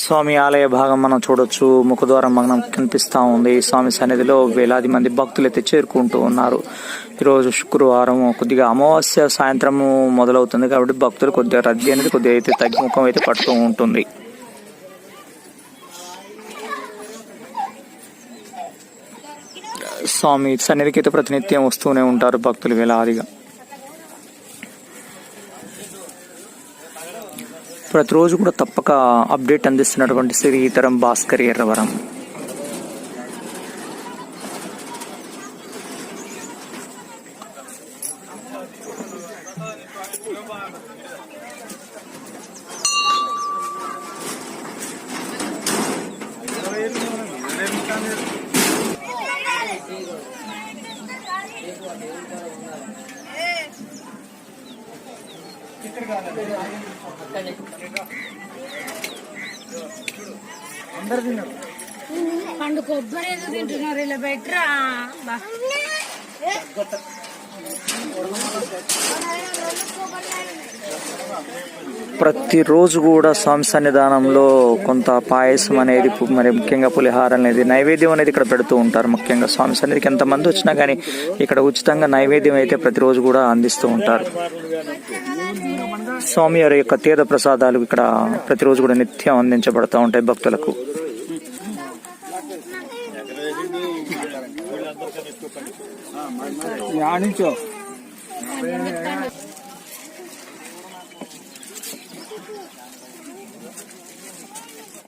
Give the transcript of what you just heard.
స్వామి ఆలయ భాగం మనం చూడొచ్చు. ముఖద్వారం మనం కనిపిస్తూ ఉంది. స్వామి సన్నిధిలో వేలాది మంది భక్తులు అయితే చేరుకుంటూ ఉన్నారు. ఈరోజు శుక్రవారం కొద్దిగా అమావాస్య సాయంత్రం మొదలవుతుంది కాబట్టి భక్తులు కొద్దిగా రద్దీ అనేది కొద్దిగా అయితే తగ్గిముఖం అయితే పడుతూ ఉంటుంది. స్వామి సన్నిధికి అయితే ప్రతినిత్యం వస్తూనే ఉంటారు భక్తులు వేలాదిగా. ప్రతిరోజు కూడా తప్పక అప్డేట్ అందిస్తున్నటువంటి శ్రీతరం భాస్కర్ ఎర్రవరం. పండు కొబ్బరి ఎందుకు తింటున్నారు ఇలా బెటరా బా. ప్రతిరోజు కూడా స్వామి సన్నిధానంలో కొంత పాయసం అనేది మరి ముఖ్యంగా పులిహార అనేది నైవేద్యం అనేది ఇక్కడ పెడుతూ ఉంటారు. ముఖ్యంగా స్వామి సన్నిధికి ఎంతమంది వచ్చినా కానీ ఇక్కడ ఉచితంగా నైవేద్యం అయితే ప్రతిరోజు కూడా అందిస్తూ ఉంటారు. స్వామి వారి యొక్క తీర్థ ప్రసాదాలు ఇక్కడ ప్రతిరోజు కూడా నిత్యం అందించబడతా ఉంటాయి భక్తులకు. యానించో